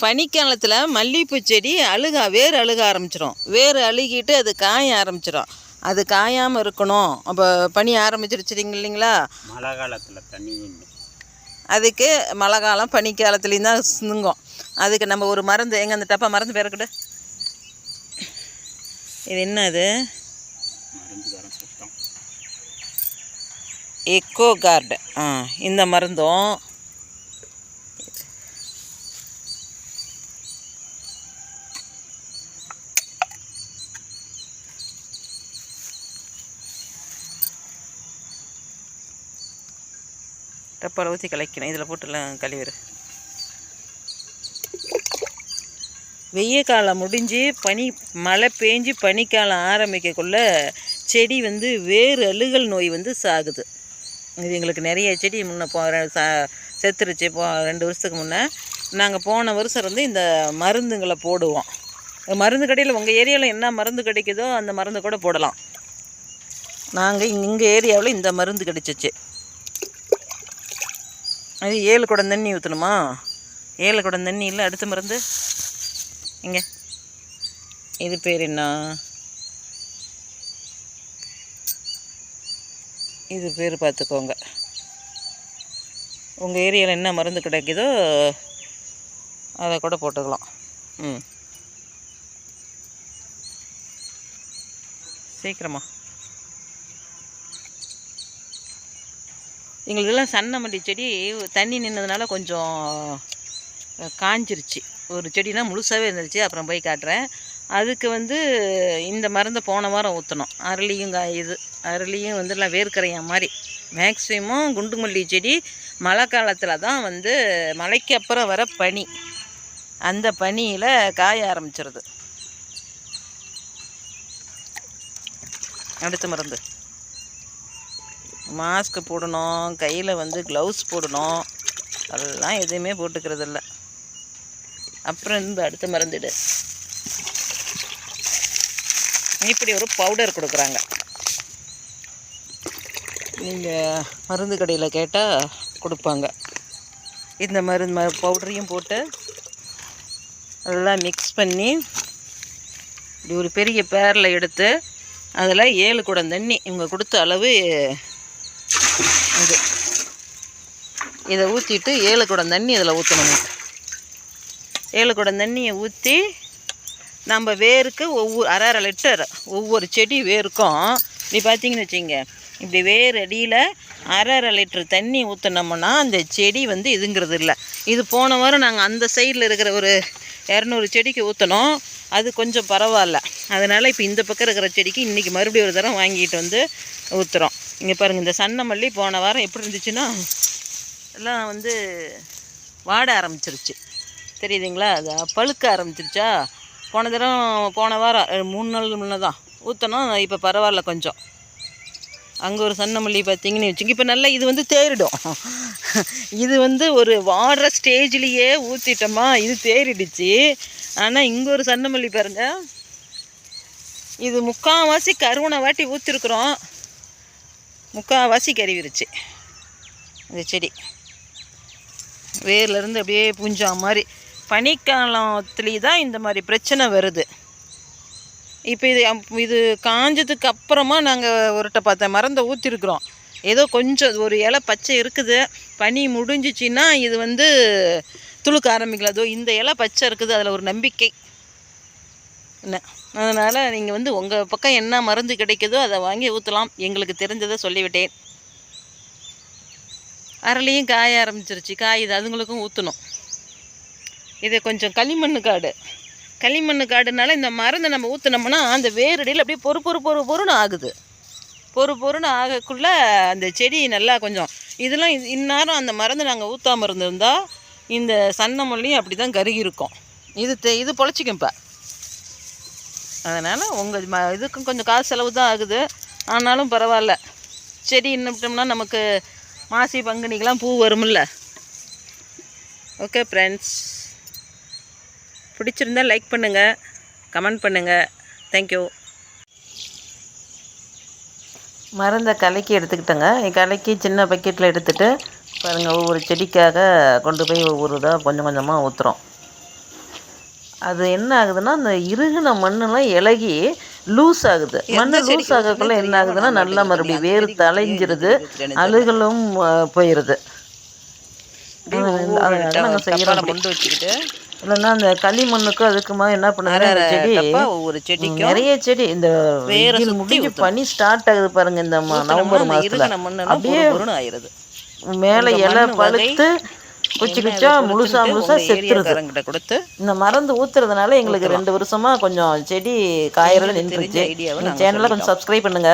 பனிக்காலத்தில் மல்லிகைப்பூ செடி அழுகா வேர் அழுக ஆரம்பிச்சிடும் வேர் அழுகிட்டு அது காய ஆரம்பிச்சிடும் அது காயாமல் இருக்கணும். அப்போ பனி ஆரம்பிச்சிருச்சிங்க இல்லைங்களா? மழை காலத்தில் தண்ணி அதுக்கு மழை காலம் பனிக்காலத்துலேயும் தான் சிந்துங்கும் அதுக்கு நம்ம ஒரு மருந்து எங்கே அந்த டப்பா மருந்து பேரக்கூட இது என்ன சுத்தம் எக்கோ கார்டு ஆ இந்த மருந்தும் டப்பாவில் ஊற்றி கலக்கணும் இதில் போட்டுலாம் கழுவிடு. வெய்ய காலம் முடிஞ்சு பனி மழை பேஞ்சு பனிக்காலம் ஆரம்பிக்கக்குள்ள செடி வந்து வேறு அழுகல் நோய் வந்து சாகுது. இது எங்களுக்கு நிறைய செடி முன்ன போ சா செத்துருச்சு போ ரெண்டு வருஷத்துக்கு முன்னே. நாங்கள் போன வருஷம் இருந்து இந்த மருந்துங்களை போடுவோம். மருந்து கடையில் உங்கள் ஏரியாவில் என்ன மருந்து கிடைக்குதோ அந்த மருந்து கூட போடலாம். நாங்கள் எங்கள் ஏரியாவில் இந்த மருந்து கிடைச்சிச்சு. அது ஏழு குடம் தண்ணி ஊற்றணுமா ஏழு குடம் தண்ணி இல்லை அடுத்த மருந்து? இங்கே. இது பேர் என்ன? இது பேர் பார்த்துக்கோங்க. உங்கள் ஏரியாவில் என்ன மருந்து கிடைக்குதோ அதை கூட போட்டுக்கலாம். ம். சீக்கிரமா. எங்களுக்கெல்லாம் சன்னமல்லி செடி தண்ணி நின்னதுனால கொஞ்சம் காஞ்சிருச்சு. ஒரு செடினா முழுசாகவே இருந்துச்சு அப்புறம் போய் காட்டுறேன். அதுக்கு வந்து இந்த மருந்தை போன வாரம் ஊற்றணும் அரளியும் இது. அரளியும் வந்து எல்லாம் வேர்க்கரையா மாதிரி மேக்ஸிமம் குண்டு மல்லி செடி மழை காலத்தில் தான் வந்து மழைக்கு அப்புறம் வர பனி. அந்த பனியில் காய ஆரம்பிச்சிருது. அடுத்த மருந்து. மாஸ்க் போடணும் கையில் வந்து க்ளவுஸ் போடணும். அதெல்லாம் எதுவுமே போட்டுக்கிறது இல்லை அப்புறம் இந்த அடுத்த மருந்துடு. இப்படி ஒரு பவுடர் கொடுக்குறாங்க. நீங்கள் மருந்து கடையில் கேட்டால் கொடுப்பாங்க. இந்த மருந்து ம பவுடரையும் போட்டு அதெல்லாம் மிக்ஸ் பண்ணி இப்படி ஒரு பெரிய பேரில் எடுத்து அதில் ஏழு குடம் தண்ணி இவங்க கொடுத்த அளவு இது. இதை ஊற்றிட்டு ஏழு குடம் தண்ணி இதில் ஊற்றணும் ஏழு குடம் தண்ணியை ஊற்றி நம்ம வேருக்கு ஒவ்வொரு அரை அரை லிட்டர் ஒவ்வொரு செடி வேருக்கும். இப்படி பார்த்தீங்கன்னு வச்சுங்க இப்படி வேர் அடியில் அரை அரை லிட்டர் தண்ணி ஊற்றினோம்னா அந்த செடி வந்து இதுங்கிறது இல்லை. இது போன வாரம் நாங்கள் அந்த சைடில் இருக்கிற ஒரு இரநூறு செடிக்கு ஊற்றினோம் அது கொஞ்சம் பரவாயில்ல. அதனால் இப்போ இந்த பக்கம் இருக்கிற செடிக்கு இன்றைக்கி மறுபடியும் ஒரு தரம் வாங்கிட்டு வந்து ஊற்றுறோம் இங்கே பாருங்கள் இந்த சன்ன மல்லி போன வாரம் எப்படி இருந்துச்சுன்னா எல்லாம் வந்து வாட ஆரம்பிச்சிருச்சு. தெரியுதுங்களா? அது பழுக்க ஆரம்பிச்சிருச்சா? போன தரம் போன வாரம் மூணு நாள் முன்னே தான் ஊற்றினோம் இப்போ பரவாயில்ல கொஞ்சம். அங்கே ஒரு சன்னமல்லி பார்த்தீங்கன்னு வச்சுங்க இப்போ நல்லா இது வந்து தேறிடும். இது வந்து ஒரு வாடுற ஸ்டேஜ்லேயே ஊற்றிட்டோமா இது தேறிடுச்சு. ஆனால் இங்கே ஒரு சன்னமல்லி பாருங்கள் இது முக்கால்வாசி கருவனை வாட்டி ஊற்றிருக்குறோம் முக்கால்வாசி கருவிருச்சு இந்த செடி. வேர்லேருந்து அப்படியே பூஞ்சா மாதிரி. பனிக்காலத்துலேயே தான் இந்த மாதிரி பிரச்சனை வருது. இப்போ இது அப்- இது காஞ்சதுக்கு அப்புறமா நாங்கள் ஒருட்ட பார்த்த மருந்தை ஊற்றிருக்குறோம் ஏதோ கொஞ்சம் ஒரு இலை பச்சை இருக்குது. பனி முடிஞ்சிச்சின்னா இது வந்து துளுக்க ஆரம்பிக்கலாம். அதோ இந்த இலை பச்சை இருக்குது. அதில் ஒரு நம்பிக்கை. என்ன அதனால் நீங்கள் வந்து உங்கள் பக்கம் என்ன மருந்து கிடைக்குதோ அதை வாங்கி ஊற்றலாம் எங்களுக்கு தெரிஞ்சதை சொல்லிவிட்டேன். அரளியும் காய ஆரம்பிச்சிருச்சு. காயுது அதுங்களுக்கும் ஊற்றணும் இது கொஞ்சம் களிமண் காடு. களிமண் காடுனால இந்த மருந்தை நம்ம ஊற்றினோம்னா அந்த வேரடியில் அப்படியே பொறு பொறு பொறு பொறுன்னு ஆகுது. பொறு பொறுன்னு ஆகக்குள்ள அந்த செடி நல்லா கொஞ்சம் இதெல்லாம் இந்நேரம் அந்த மருந்து நாங்கள் ஊற்றாம இருந்திருந்தால் இந்த சன்னமல்லியும் அப்படி தான் கருகி இருக்கும். இது தெ இது பொழைச்சிக்கும் இப்போ. அதனால் உங்கள் ம இதுக்கும் கொஞ்சம் காசு செலவு தான் ஆகுது. ஆனாலும் பரவாயில்ல. செடி இன்னும்ட்டோம்னா நமக்கு மாசி பங்குனிக்கெலாம் பூ வரும்ல. ஓகே ஃப்ரெண்ட்ஸ் பிடிச்சிருந்தா லைக் பண்ணுங்கள் கமெண்ட் பண்ணுங்கள் தேங்க்யூ மருந்தை கலக்கி எடுத்துக்கிட்டேங்க. கலக்கி சின்ன பக்கெட்டில் எடுத்துகிட்டு பாருங்கள் ஒவ்வொரு செடிக்காக கொண்டு போய் ஒவ்வொரு இதாக கொஞ்சம் கொஞ்சமாக ஊற்றுறோம் அது என்ன ஆகுதுன்னா அந்த இறுகின மண்ணெல்லாம் இலகி லூஸ் ஆகுது. மண் லூஸ் ஆகக்குள்ள என்ன ஆகுதுன்னா நல்லா மறுபடியும் வேர் தலைஞ்சிருது அழுகலும் போயிடுது நாங்கள் செய்கிறோம் இல்லைன்னா அந்த களிமண்ணுக்கும் அதுக்குமா என்ன இந்த செடி நிறைய செடி இந்த வெயில் முடிஞ்சு. பனி ஸ்டார்ட் ஆகுது பாருங்க இந்த ம- நவம்பர் மண்ணெல்லாம் அப்படியே மேலே இலை பழுத்து குச்சி குச்சா முழுசா முழுசா செத்துருது. கொடுத்து இந்த மருந்து ஊத்துறதுனால எங்களுக்கு ரெண்டு வருஷமா கொஞ்சம் செடி காயறது எங்களுக்கு தெரிஞ்ச நின்றுச்சு. சேனலை கொஞ்சம் சப்ஸ்கிரைப் பண்ணுங்க.